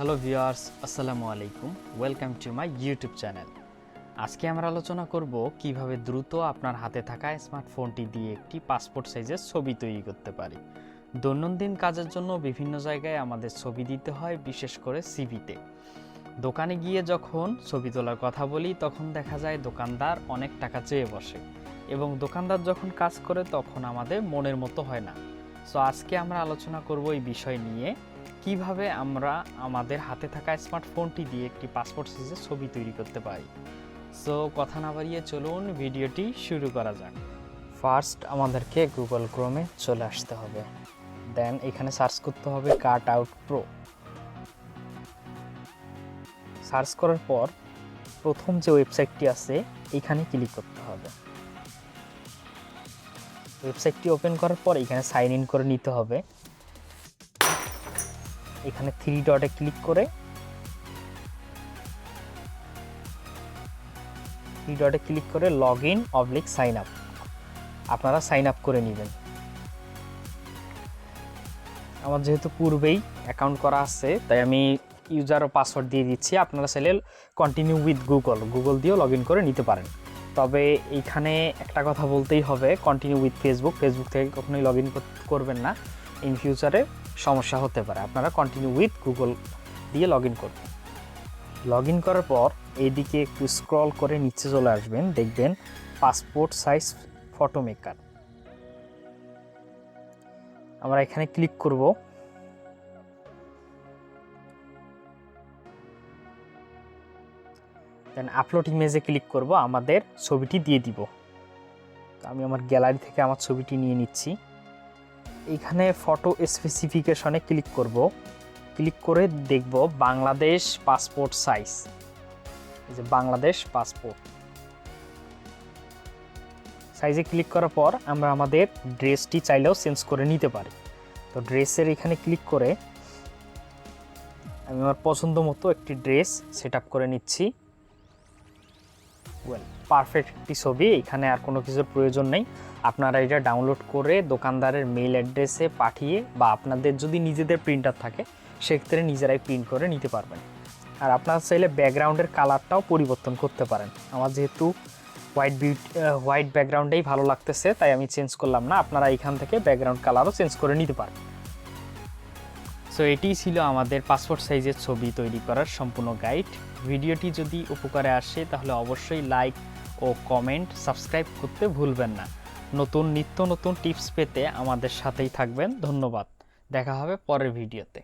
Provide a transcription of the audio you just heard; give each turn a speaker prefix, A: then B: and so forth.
A: Hello viewers, আসসালামু আলাইকুম। Welcome to my YouTube channel. আজকে আমরা আলোচনা করব কীভাবে দ্রুত আপনার হাতে থাকা স্মার্টফোনটি দিয়ে একটি পাসপোর্ট সাইজের ছবি তৈরি করতে পারি। দৈনন্দিন কাজের জন্য বিভিন্ন জায়গায় আমাদের ছবি দিতে হয়, বিশেষ করে সিভিতে। দোকানে গিয়ে যখন ছবি তোলার কথা বলি, তখন দেখা যায় দোকানদার অনেক টাকা চেয়ে বসে এবং দোকানদার যখন কাজ করে, তখন আমাদের মনের মতো হয় না। সো আজকে আমরা আলোচনা করব এই বিষয় নিয়ে কীভাবে আমরা আমাদের হাতে থাকা স্মার্টফোনটি দিয়ে একটি পাসপোর্ট সাইজের ছবি তৈরি করতে পারি? সো কথা না বাড়িয়ে চলুন ভিডিওটি শুরু করা যাক। ফার্স্ট আমাদেরকে গুগল ক্রোমে চলে আসতে হবে। দেন এখানে সার্চ করতে হবে কাট আউট প্রো সার্চ করার পর, প্রথম যে ওয়েবসাইটটি আছে, এখানে ক্লিক করতে হবে। ওয়েবসাইটটি ওপেন করার পর, এখানে সাইন ইন করে নিতে হবে। এখানে থ্রি ডটে ক্লিক করে থ্রি ডটে ক্লিক করে লগ ইন অবলিক সাইন আপ আপনারা সাইন আপ করে নেবেন। আমার যেহেতু পূর্বেই অ্যাকাউন্ট করা আছে, তাই আমি ইউজার ও পাসওয়ার্ড দিয়ে দিচ্ছি। আপনারা চাইলে কন্টিনিউ উইথ গুগল গুগল দিয়েও লগ ইন করে নিতে পারেন। তবে এইখানে একটা কথা বলতেই হবে কন্টিনিউ উইথ ফেসবুক ফেসবুক থেকে কখনোই লগ ইন করবেন না। ইন ফিউচারে সমস্যা হতে পারে। আপনারা কন্টিনিউ উইথ গুগল দিয়ে লগ ইন করবেন। লগ ইন করার পর এইদিকে একটু স্ক্রল করে নিচে চলে আসবেন। দেখবেন পাসপোর্ট সাইজ ফটো মেকার আমরা এখানে ক্লিক করব। দেন আপলোড ইমেজে ক্লিক করব। আমাদের ছবিটি দিয়ে দিব। আমি আমার গ্যালারি থেকে আমার ছবিটি নিয়ে নিচ্ছি। এখানে ফটো স্পেসিফিকেশনে ক্লিক করব। ক্লিক করে দেখব বাংলাদেশ পাসপোর্ট সাইজ এই যে বাংলাদেশ পাসপোর্ট সাইজে ক্লিক করার পর আমরা আমাদের ড্রেসটি চাইলেও চেঞ্জ করে নিতে পারি। তো ড্রেসের এখানে ক্লিক করে আমি আমার পছন্দ মতো একটি ড্রেস সেট করে নিচ্ছি। ওয়েল পারফেক্ট একটি ছবি, এখানে আর কোনো কিছুর প্রয়োজন নেই। আপনারা এটা ডাউনলোড করে দোকানদারের মেইল অ্যাড্রেসে পাঠিয়ে বা আপনাদের যদি নিজেদের প্রিন্টার থাকে, সেক্ষেত্রে নিজেরাই প্রিন্ট করে নিতে পারবেন। আর আপনারা চাইলে ব্যাকগ্রাউন্ডের কালারটাও পরিবর্তন করতে পারেন। আমার যেহেতু হোয়াইট বিউটি হোয়াইট ব্যাকগ্রাউন্ডেই ভালো লাগতেছে, তাই আমি চেঞ্জ করলাম না। আপনারা এখান থেকে ব্যাকগ্রাউন্ড কালারও চেঞ্জ করে নিতে পারেন সো এটিই ছিল আমাদের পাসপোর্ট সাইজের ছবি তৈরি করার সম্পূর্ণ গাইড ভিডিওটি যদি উপকারে আসে, তাহলে অবশ্যই লাইক ও কমেন্ট সাবস্ক্রাইব করতে ভুলবেন না। নতুন নিত্য নতুন টিপস পেতে আমাদের সাথেই থাকবেন। ধন্যবাদ। দেখা হবে পরের ভিডিওতে